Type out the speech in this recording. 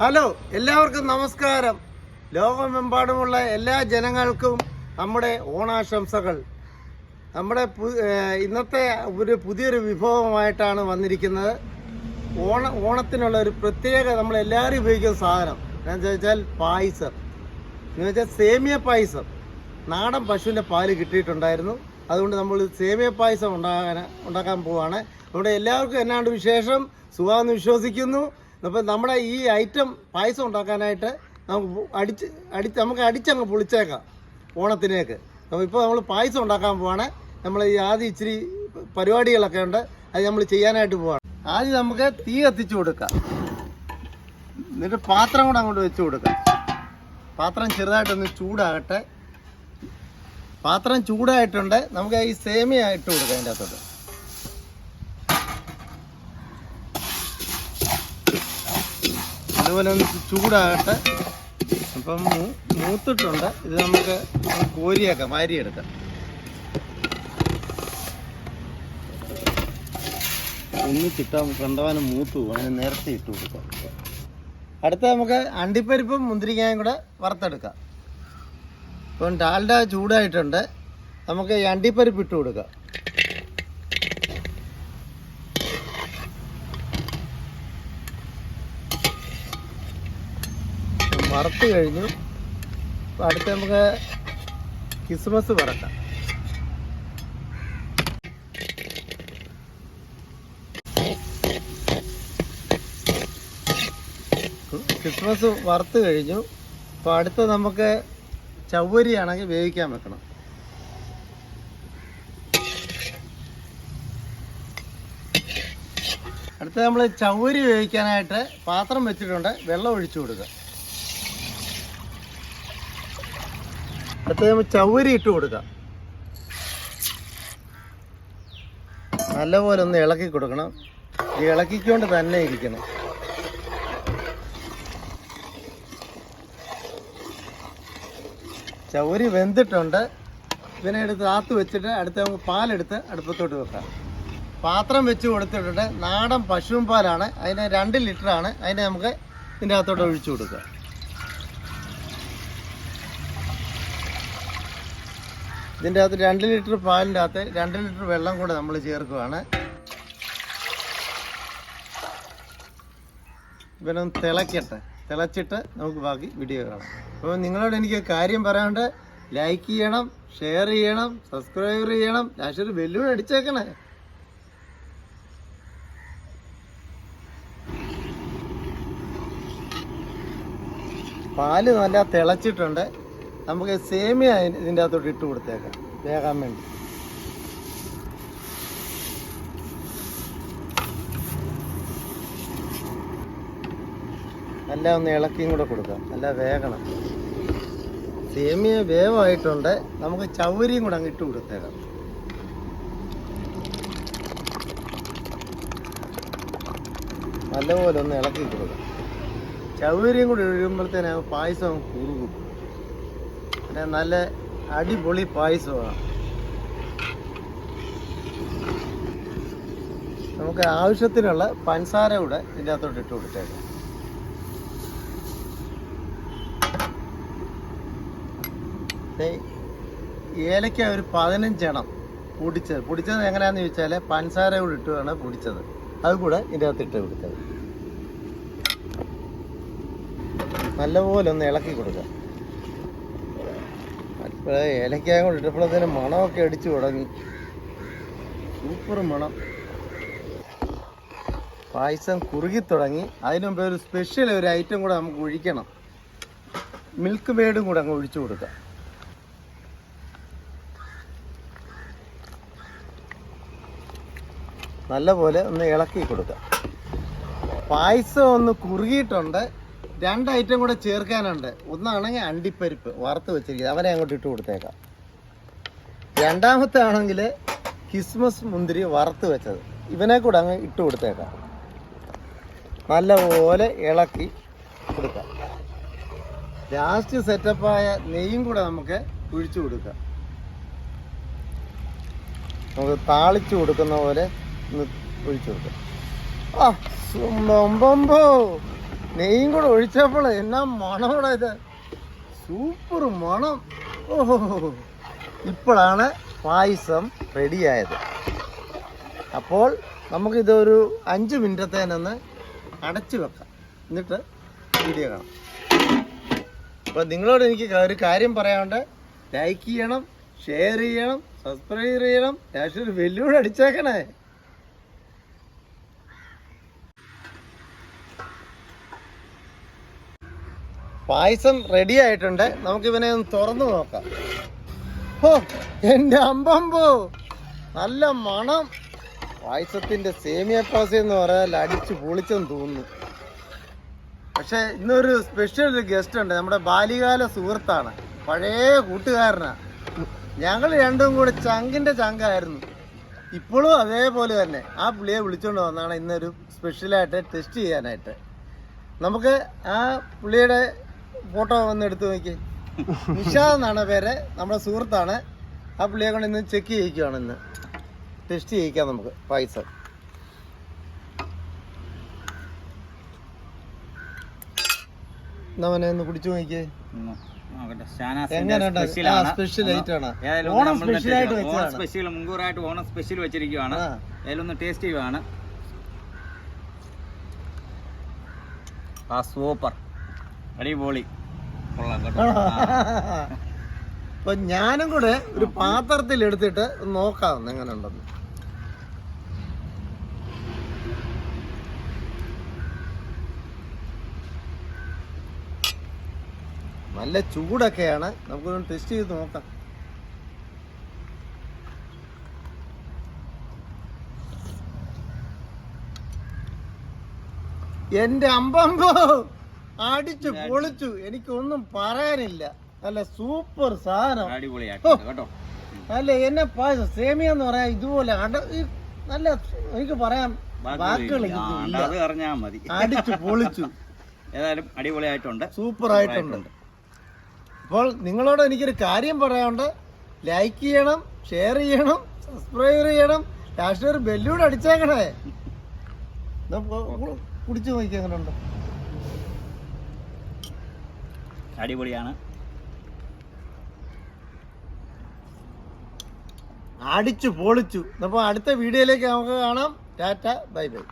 Hello എല്ലാവർക്കും നമസ്കാരം. ലോകമെമ്പാടുമുള്ള എല്ലാ ജനങ്ങൾക്കും നമ്മുടെ ഓണാശംസകൾ. നമ്മുടെ ഇന്നത്തെ ഒരു പുതിയൊരു വിഭവമായിട്ടാണ് വന്നിരിക്കുന്നത്. ഓണ ഓണത്തിനുള്ള ഒരു പ്രത്യേക നമ്മൾ എല്ലാവരും ഉപയോഗിക്കുന്ന സാധനം. എന്താണെന്ന് വെച്ചാൽ പായസം. എന്ന് വെച്ചാൽ സേമിയ പായസം. നാടൻ പശുവിന്റെ പാൽ കിട്ടിയിട്ടുണ്ടായിരുന്നു. അതുകൊണ്ട് നമ്മൾ സേമിയ പായസം ഉണ്ടാകാൻ ഉണ്ടാക്കാൻ പോവാണ്. നമ്മുടെ എല്ലാവർക്കും എന്നാണ്ട് വിശേഷം? സുഖമെന്ന് വിശ്വസിക്കുന്നു. അപ്പം നമ്മുടെ ഈ ഐറ്റം പായസം ഉണ്ടാക്കാനായിട്ട് നമുക്ക് അടിച്ച് അടിച്ച് നമുക്ക് അടിച്ചങ്ങ് പൊളിച്ചേക്കാം ഓണത്തിനേക്ക്. അപ്പോൾ ഇപ്പോൾ നമ്മൾ പായസം ഉണ്ടാക്കാൻ പോവാണ്. നമ്മൾ ഈ ആദ്യം ഇച്ചിരി പരിപാടികളൊക്കെ ഉണ്ട്. അത് നമ്മൾ ചെയ്യാനായിട്ട് പോവാണ്. ആദ്യം നമുക്ക് തീ കത്തിച്ചു കൊടുക്കാം. എന്നിട്ട് പാത്രം കൂടെ അങ്ങോട്ട് വെച്ച് കൊടുക്കാം. പാത്രം ചെറുതായിട്ടൊന്ന് ചൂടാകട്ടെ. പാത്രം ചൂടായിട്ടുണ്ട്. നമുക്ക് ഈ സേമിയ ഇട്ട് കൊടുക്കാം അതിന്റെ അകത്തോട്ട്. അതുപോലെ ഒന്ന് ചൂടാകട്ടെ. അപ്പം മൂത്തിട്ടുണ്ട്. ഇത് നമുക്ക് കോരിയാക്കാം വാരിയെടുക്കാം. ഒന്നിച്ചിട്ടാൽ കണ്ടവാനും മൂത്തു അതിന് നേരത്തെ ഇട്ട് കൊടുക്കാം. അടുത്ത നമുക്ക് അണ്ടിപ്പരിപ്പും മുന്തിരിങ്ങയും കൂടെ വറുത്തെടുക്കാം. ഇപ്പം ഡാൽഡ ചൂടായിട്ടുണ്ട്. നമുക്ക് ഈ അണ്ടിപ്പരിപ്പ് ഇട്ട് കൊടുക്കാം. വറുത്ത് കഴിഞ്ഞു. അപ്പം അടുത്ത് നമുക്ക് ക്രിസ്മസ് വറക്കാം. ക്രിസ്മസ് വറുത്ത് കഴിഞ്ഞു. അപ്പോൾ അടുത്ത് നമുക്ക് ചവ്വരിയാണെങ്കിൽ വേവിക്കാൻ വെക്കണം. അടുത്ത നമ്മൾ ചവ്വരി വേവിക്കാനായിട്ട് പാത്രം വെച്ചിട്ടുണ്ട്. വെള്ളം ഒഴിച്ചു കൊടുക്കുക. അടുത്ത നമ്മൾ ചവ്വരി ഇട്ട് കൊടുക്കാം. നല്ലപോലെ ഒന്ന് ഇളക്കി കൊടുക്കണം. ഇളക്കിക്കൊണ്ട് തന്നെ ഇരിക്കണം. ചവരി വെന്തിട്ടുണ്ട്. ഇതിനെ എടുത്ത് ആത്ത് വെച്ചിട്ട് അടുത്ത് നമുക്ക് പാലെടുത്ത് അടുപ്പത്തോട്ട് വെക്കാം. പാത്രം വെച്ച് കൊടുത്തിട്ടുണ്ട്. നാടൻ പശുവും പാലാണ്. അതിന് രണ്ട് ലിറ്ററാണ്. അതിനെ നമുക്ക് ഇതിന്റെ അകത്തോട്ട് ഒഴിച്ചു കൊടുക്കുക ഇതിന്റെ അകത്ത് രണ്ട് ലിറ്റർ പാലിന്റെ അകത്ത് രണ്ട് ലിറ്റർ വെള്ളം കൂടെ നമ്മൾ ചേർക്കുകയാണ് ഇവനൊന്ന് തിളയ്ക്കട്ടെ തിളച്ചിട്ട് നമുക്ക് ബാക്കി വീഡിയോ കാണാം. അപ്പോൾ നിങ്ങളോട് എനിക്ക് കാര്യം പറയാണ്ട് ലൈക്ക് ചെയ്യണം ഷെയർ ചെയ്യണം സബ്സ്ക്രൈബ് ചെയ്യണം. ലാസ്റ്റ് ഒരു വെല്ലുവിളി അടിച്ചേക്കണേ. പാൽ നല്ല തിളച്ചിട്ടുണ്ട്. നമുക്ക് സേമിയ ഇതിന്റെ അകത്തോട്ട് ഇട്ട് കൊടുത്തേക്കാം. വേകാൻ വേണ്ടി. നല്ല ഒന്ന് ഇളക്കിയും കൂടെ കൊടുക്കാം. നല്ല വേഗണം സേമിയ വേവായിട്ടുണ്ട്. നമുക്ക് ചവരിയും കൂടെ അങ്ങ് ഇട്ട് കൊടുത്തേക്കാം. നല്ലപോലെ ഒന്ന് ഇളക്കി കൊടുക്കാം. ചവരിയും കൂടി ഇഴുമ്പോഴത്തേനും പായസം കുറുകും. പിന്നെ നല്ല അടിപൊളി പായസമാണ് നമുക്ക് ആവശ്യത്തിനുള്ള പഞ്ചസാര കൂടെ ഇതിന്റെ അകത്തോട്ട് ഇട്ട് കൊടുത്തേക്കാം. ദേ, ഏലക്ക ഒരു പതിനഞ്ചെണ്ണം പൊടിച്ചത്. പൊടിച്ചത് എങ്ങനെയാന്ന് ചോദിച്ചാൽ പഞ്ചസാര കൂടെ ഇട്ടുമാണ് പൊടിച്ചത്. അത് കൂടെ ഇതിന്റെ അകത്ത് ഇട്ട് കൊടുക്കുക നല്ലപോലെ ഒന്ന് ഇളക്കി കൊടുക്കുക അപ്പോൾ ഏലക്കായ കൊണ്ട് ഇട്ടപ്പോഴത്തേന് മണമൊക്കെ അടിച്ചു തുടങ്ങി. സൂപ്പർ മണം. പായസം കുറുകി തുടങ്ങി. അതിനു മുമ്പ് ഒരു സ്പെഷ്യൽ ഒരു ഐറ്റം കൂടെ നമുക്ക് ഒഴിക്കണം. മിൽക്ക് മേഡും കൂടെ അങ്ങ് ഒഴിച്ചു കൊടുക്കാം. നല്ലപോലെ ഒന്ന് ഇളക്കി കൊടുക്കാം. പായസം ഒന്ന് കുറുകിയിട്ടുണ്ട്. രണ്ട് ഐറ്റം കൂടെ ചേർക്കാനുണ്ട്. ഒന്നാണെങ്കിൽ അണ്ടിപ്പരിപ്പ് വറുത്ത് വെച്ചിരിക്കുന്നത്. അവനെ അങ്ങോട്ട് ഇട്ട് കൊടുത്തേക്കാം. രണ്ടാമത്തെ ആണെങ്കിൽ കിസ്മസ് മുന്തിരി വറുത്ത് വെച്ചത്. ഇവനെ കൂടെ അങ്ങ് ഇട്ട് കൊടുത്തേക്കാം. നല്ലപോലെ ഇളക്കി കൊടുക്കാം. ലാസ്റ്റ് സെറ്റപ്പായ നെയ്യും കൂടെ നമുക്ക് ഒഴിച്ചു കൊടുക്കാം. നമുക്ക് താളിച്ചു കൊടുക്കുന്ന പോലെ ഒന്ന് ഒഴിച്ചു കൊടുക്കാം. ആ സുമ്പമ്പോ നെയ്യും കൂടെ ഒഴിച്ചപ്പോൾ എന്നാ മണമാണ് ഇത്? സൂപ്പർ മണം. ഓഹോ. ഇപ്പോഴാണ് പായസം റെഡിയായത്. അപ്പോൾ നമുക്കിതൊരു അഞ്ച് മിനിറ്റത്തേനൊന്ന് അടച്ചു വെക്കാം. എന്നിട്ട് വീഡിയോ കാണാം. അപ്പോൾ നിങ്ങളോട് എനിക്ക് ഒരു കാര്യം പറയാനുണ്ട്. ലൈക്ക് ചെയ്യണം ഷെയർ ചെയ്യണം സബ്സ്ക്രൈബ് ചെയ്യണം. ഞാൻ ഒരു വെല്ലുവിളി അടിച്ചേക്കണേ. പായസം റെഡി ആയിട്ടുണ്ട്. നമുക്ക് ഇവനെ ഒന്ന് തുറന്നു നോക്കാം. ഓ എന്റെ അമ്പമ്പോ. നല്ല മണം. പായസത്തിന്റെ സേമിയ പാസ എന്ന് പറയാൻ അടിച്ചു പൊളിച്ചെന്ന് തോന്നുന്നു. പക്ഷെ ഇന്നൊരു സ്പെഷ്യൽ ഗസ്റ്റ് ഉണ്ട്. നമ്മുടെ ബാല്യകാല സുഹൃത്താണ്. പഴയ കൂട്ടുകാരനാ. ഞങ്ങൾ രണ്ടും കൂടെ ചങ്കിന്റെ ചങ്കായിരുന്നു. ഇപ്പോഴും അതേപോലെ തന്നെ. ആ പുള്ളിയെ വിളിച്ചുകൊണ്ട് വന്നാണ് ഇന്നൊരു സ്പെഷ്യലായിട്ട് ടെസ്റ്റ് ചെയ്യാനായിട്ട്. നമുക്ക് ആ പുള്ളിയുടെ ഫോട്ടോ ഒന്ന് എടുത്തു നോക്കി. നിഷാദ് എന്നാണ് പേര് നമ്മുടെ സുഹൃത്താണ്. ആ പുള്ളിയെ കൊണ്ട് ഇന്ന് ചെക്ക് ചെയ്യിക്കുകയാണ് ഇന്ന്. ടെസ്റ്റ് ചെയ്യിക്കാം നമുക്ക് പൈസ. എന്നവനെ ഒന്ന് കുടിച്ചു നോക്കിയേ. ഓണം സ്പെഷ്യൽ ആയിട്ട് വെച്ചതാണ്. സ്പെഷ്യൽ മുൻകൂറായിട്ട് ഓണം സ്പെഷ്യൽ വെച്ചിരിക്കുകയാണ് ആ. അതിലൊന്ന് ടേസ്റ്റ് ചെയ്യുവാണ്. ആ സൂപ്പർ അടിപൊളി. കൊള്ളാം കേട്ടോ. അപ്പൊ ഞാനും കൂടെ ഒരു പാത്രത്തിൽ എടുത്തിട്ട് നോക്കാം എങ്ങനെ ഉണ്ടെന്ന് നല്ല ചൂടൊക്കെയാണ്. നമുക്കൊന്ന് ടെസ്റ്റ് ചെയ്ത് നോക്കാം. എന്റെ അമ്പമ്പോ! അടിച്ചു പൊളിച്ചു. എനിക്കൊന്നും പറയാനില്ല. നല്ല സൂപ്പർ സാധനം. കേട്ടോ. അല്ല എന്നെ പായസം സേമിയ എന്ന് പറയാ ഇതുപോലെ നല്ല എനിക്ക് പറയാം വാക്കുകൾ മതി. അടിച്ചു പൊളിച്ചു. ഏതായാലും അടിപൊളിയായിട്ടുണ്ട്. സൂപ്പർ ആയിട്ടുണ്ട് അപ്പോൾ നിങ്ങളോട് എനിക്കൊരു കാര്യം പറയാനുണ്ട്. ലൈക്ക് ചെയ്യണം ഷെയർ ചെയ്യണം സബ്സ്ക്രൈബ് ചെയ്യണം. ലാസ്റ്റ് ഒരു ബെല്ലൂടെ അടിച്ചേക്കണേ. കുടിച്ചു നോക്കി ഉണ്ട് അടിപൊളിയാണ്. അടിച്ചു പൊളിച്ചു. അപ്പോൾ അടുത്ത വീഡിയോയിലേക്ക് നമുക്ക് കാണാം. ടാറ്റ ബൈ ബൈ.